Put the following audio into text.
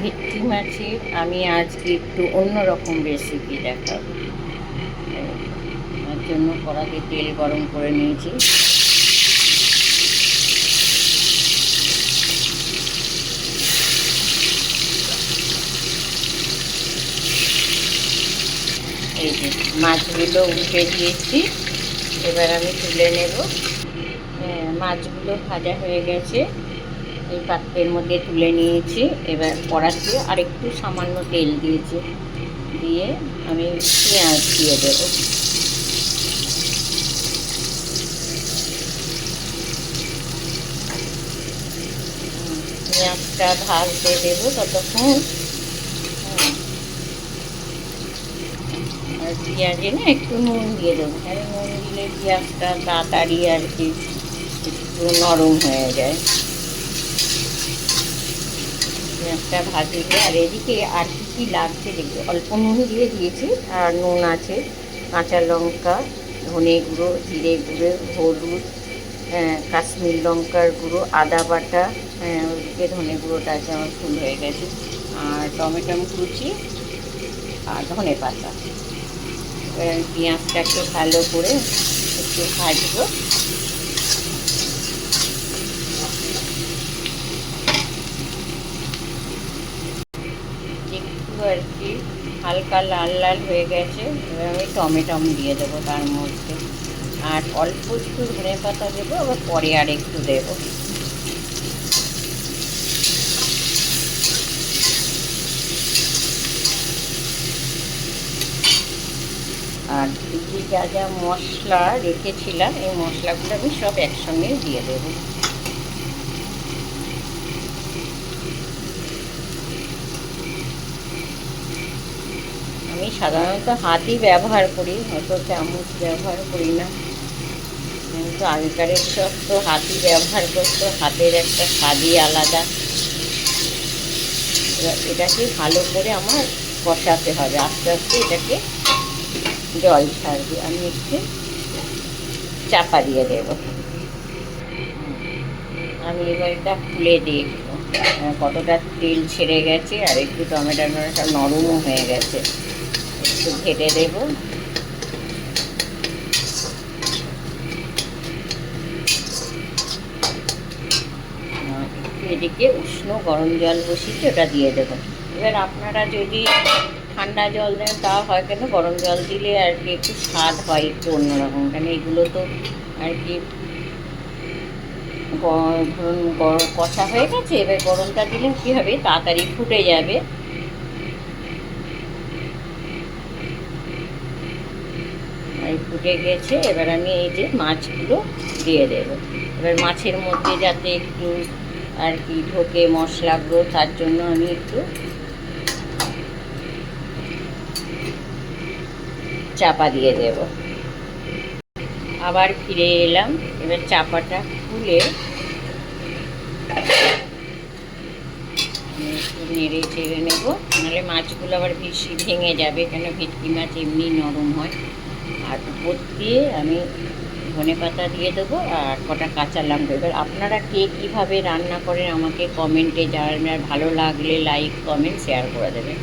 ভেটকি মাছের আমি আজকে একটু অন্যরকম রেসিপি দেখাবো। তার জন্য কড়াতে তেল গরম করে নিয়েছি। এই মাছগুলো উঠে দিয়েছি। এবার আমি তুলে নেব। হ্যাঁ, মাছগুলো ভাজা হয়ে গেছে। এই পাত্রের মধ্যে তুলে নিয়েছি। এবার কড়াতে আর একটু সামান্য তেল দিয়েছি। দিয়ে আমি পেঁয়াজ দিয়ে দেব। পেঁয়াজটা ভাজতে দেবো ততক্ষণ। আর পেঁয়াজে না একটু নুন দিয়ে দেবো। আর নুন দিলে পেঁয়াজটা তাড়াতাড়ি আর কি একটু নরম হয়ে যায়। পেঁয়াজটা ভাজলে আর এদিকে আর কি কী লাগছে দেখবে? অল্প নুন দিয়ে দিয়েছি আর নুন আছে কাঁচা লঙ্কা ধনে গুঁড়ো জিরে গুঁড়ো হলুদ হ্যাঁ, কাশ্মীর লঙ্কার গুঁড়ো আদা বাটা হ্যাঁ ওদিকে ধনে গুঁড়োটা আছে আমার ফুল হয়ে গেছে। আর টমেটো কুচি আর ধনে পাতা। আমি পেঁয়াজটাকে ভালো করে একটু ভাজবো একটু আর কি, হালকা লাল লাল হয়ে গেছে, এবার আমি টমেটম দিয়ে দেবো তার মধ্যে। আর অল্প একটু ধনে পাতা দেবো, আবার পরে আর একটু দেবো। আর দিদি যা যা মশলা রেখেছিলাম, এই মশলাগুলো আমি সব একসঙ্গে দিয়ে দেবো। আমি সাধারণত হাতই ব্যবহার করি, হয়তো চামচ ব্যবহার করি না। কিন্তু আগেকারের সব তো হাতই ব্যবহার করতো হাতের একটা স্বাদই আলাদা। এটাকে ভালো করে আমার কষাতে হবে, আস্তে আস্তে এটাকে জল ছাড়বে। আমি একটু চাপা দিয়ে দেব। আমি এবার এটা খুলে দেখব। কতটা তেল ছেড়ে গেছে, আর একটু টমেটোটা নরমও হয়ে গেছে। একটু ঘেটে দেব এদিকে উষ্ণ গরম জল বসিয়ে ওটা দিয়ে দেবো। এবার আপনারা যদি ঠান্ডা জল দেন, তা হয় কেন? গরম জল দিলে আর কি একটু স্বাদ হয় একটু অন্যরকম। কেন? এগুলো তো আর কি ধরুন কষা হয়ে গেছে, এবার গরমটা দিলে কী হবে? তাড়াতাড়ি ফুটে যাবে। এই ফুটে গেছে, এবার আমি এই যে মাছগুলো দিয়ে দেব। এবার মাছের মধ্যে যাতে একটু আর কি ঢোকে মশলাগুলো তার জন্য আমি একটু চাপা দিয়ে দেব। আবার ফিরে এলাম, এবার চাপাটা খুলে নেড়ে চেড়ে নেব। নাহলে মাছগুলো আবার বেশি ভেঙে যাবে, কেন ভেটকি মাছ এমনি নরম হয়। আর উপর দিয়ে আমি ধনে পাতা দিয়ে দেবো আর কটা কাঁচা লঙ্কা। এবার আপনারা কে কীভাবে রান্না করেন আমাকে কমেন্টে জানাবেন, আর ভালো লাগলে লাইক কমেন্ট শেয়ার করে দেবেন।